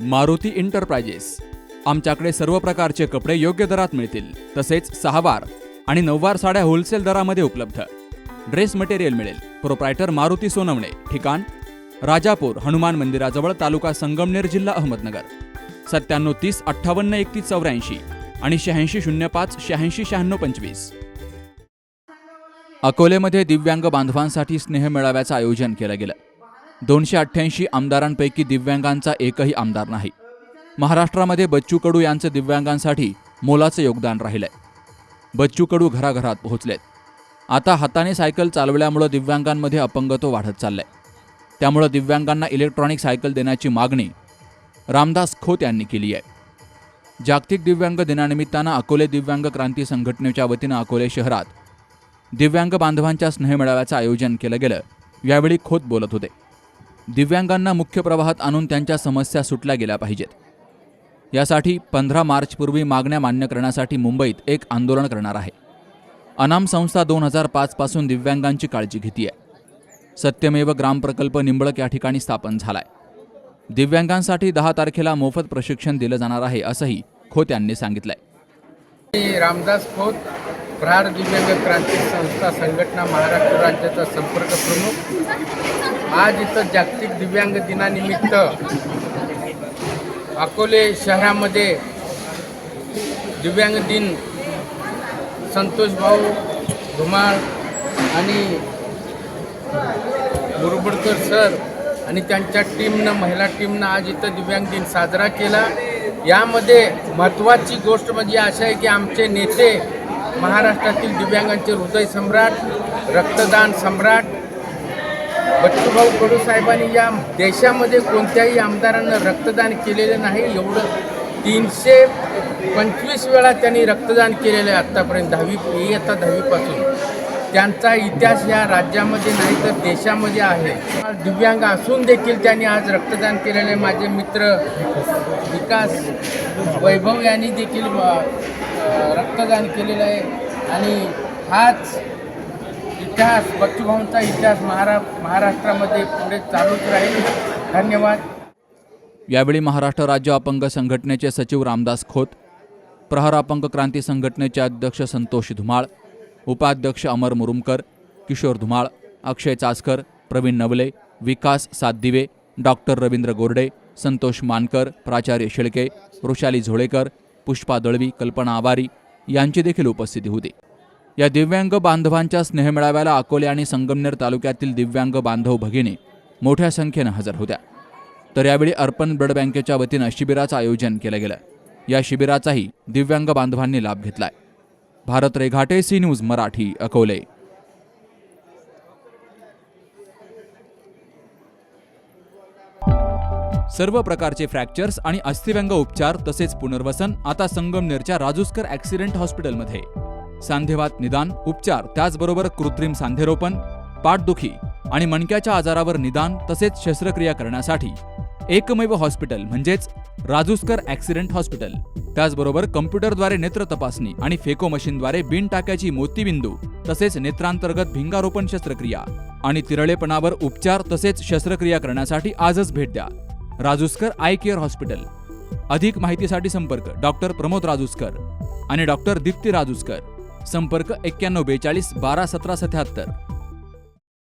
Maruti enterprises आमच्याकडे सर्व प्रकारचे कपडे योग्य दरात मिळतील. तसेच सहावार आणि नऊवार साड्या होलसेल दरामध्ये उपलब्ध. ड्रेस मटेरियल मिळेल. प्रोप्रायटर मारुती सोनवणे. ठिकाण राजापूर हनुमान मंदिराजवळ तालुका संगमनेर जिल्हा अहमदनगर. सत्त्याण्णव तीस अठ्ठावन्न एकतीस चौऱ्याऐंशी आणि शहाऐंशी शून्य पाच शहाऐंशी शहाण्णव पंचवीस. अकोलेमध्ये दिव्यांग बांधवांसाठी स्नेह मेळाव्याचं आयोजन केलं गेलं. दोनशे अठ्ठ्याऐंशी आमदारांपैकी दिव्यांगांचा एकही आमदार नाही. महाराष्ट्रामध्ये बच्चू कडू यांचं दिव्यांगांसाठी मोलाचं योगदान राहिलंय. बच्चू कडू घराघरात पोहोचलेत. आता हाताने सायकल चालवल्यामुळं दिव्यांगांमध्ये अपंगत्व वाढत चाललंय. त्यामुळं दिव्यांगांना इलेक्ट्रॉनिक सायकल देण्याची मागणी रामदास खोत यांनी केली आहे जागतिक दिव्यांग दिनानिमित्तानं अकोले दिव्यांग क्रांती संघटनेच्या वतीनं अकोले शहरात दिव्यांग बांधवांच्या स्नेहमेळाव्याचं आयोजन केलं गेलं. यावेळी खोत बोलत होते. दिव्यांगांना मुख्य प्रवाहात आणून त्यांच्या समस्या सुटल्या गेल्या पाहिजेत. यासाठी पंधरा मार्चपूर्वी मागण्या मान्य करण्यासाठी मुंबईत एक आंदोलन करणार आहे. अनाम संस्था दोन हजार पाचपासून दिव्यांगांची काळजी घेतीये. सत्यमेव ग्राम प्रकल्प निंबळक या ठिकाणी स्थापन झालाय. दिव्यांगांसाठी दहा तारखेला मोफत प्रशिक्षण दिलं जाणार आहे असंही खोत यांनी सांगितलंय. रामदास खोत प्रहार दिव्यांग क्रांती संस्था संघटना महाराष्ट्र राज्याचा संपर्क प्रमुख. आज इथं जागतिक दिव्यांग दिनानिमित्त अकोले शहरामध्ये दिव्यांग दिन संतोष भाऊ धुमाळ आणि मुरबडकर सर आणि त्यांच्या टीमनं महिला टीमनं आज इथं दिव्यांग दिन साजरा केला. यामध्ये महत्त्वाची गोष्ट म्हणजे अशी आहे की आमचे नेते महाराष्ट्रातील दिव्यांगांचे हृदय सम्राट रक्तदान सम्राट बच्चूभाऊ कडू साहेबांनी या देशामध्ये कोणत्याही आमदारांना रक्तदान केलेलं नाही. एवढं तीनशे पंचवीस वेळा त्यांनी रक्तदान केलेलं आहे आत्तापर्यंत दहावी इयत्ता दहावीपासून. त्यांचा इतिहास या राज्यामध्ये नाही तर देशामध्ये आहे. दिव्यांग असून देखील त्यांनी आज रक्तदान केलेले माझे मित्र विकास वैभव यांनी देखील रक्तदान केलेलं आहे. आणि हाच इतिहास बच्चूभाऊंचा इतिहास महारा महाराष्ट्रामध्ये पुढे चालूच राहील. धन्यवाद. यावेळी महाराष्ट्र राज्य अपंग संघटनेचे सचिव रामदास खोत प्रहार अपंग क्रांती संघटनेचे अध्यक्ष संतोष धुमाळ उपाध्यक्ष अमर मुरुमकर किशोर धुमाळ अक्षय चासकर प्रवीण नवले विकास सातदिवे डॉक्टर रवींद्र गोरडे संतोष मानकर प्राचार्य शेळके वृषाली झोळेकर पुष्पा दळवी कल्पना आवारी यांची देखील उपस्थिती होती. या दिव्यांग बांधवांच्या स्नेहमेळाव्याला अकोले आणि संगमनेर तालुक्यातील दिव्यांग बांधव भगिनी मोठ्या संख्येनं हजर होत्या. तर यावेळी अर्पण ब्लड बँकेच्या वतीनं शिबिराचं आयोजन केलं गेलं. या शिबिराचाही दिव्यांग बांधवांनी लाभ घेतलाय. Bharat Reghate C news Marathi Akole. सर्व प्रकारचे फ्रॅक्चर्स आणि अस्थिव्यंग उपचार तसेच पुनर्वसन आता संगमनेरच्या राजूस्कर ॲक्सिडेंट हॉस्पिटलमध्ये. सांधेवात निदान उपचार त्याचबरोबर कृत्रिम सांधेरोपण पाठदुखी आणि मणक्याच्या आजारावर निदान तसेच शस्त्रक्रिया करण्यासाठी एकमेव हॉस्पिटल म्हणजेच राजूस्कर ॲक्सिडेंट हॉस्पिटल. त्याचबरोबर कम्प्युटरद्वारे नेत्र तपासणी आणि फेको मशीनद्वारे बिन टाक्याची मोतीबिंदू तसेच नेत्रांतर्गत भिंगारोपण शस्त्रक्रिया आणि तिरळेपणावर उपचार तसेच शस्त्रक्रिया करण्यासाठी आजच भेट द्या. Rajuskar eye care hospital. अधिक माहितीसाठी संपर्क डॉक्टर प्रमोद राजूस्कर आणि डॉक्टर दीप्ती राजूस्कर. संपर्क एक्क्याण्णव बेचाळीस बारा सतरा सत्याहत्तर.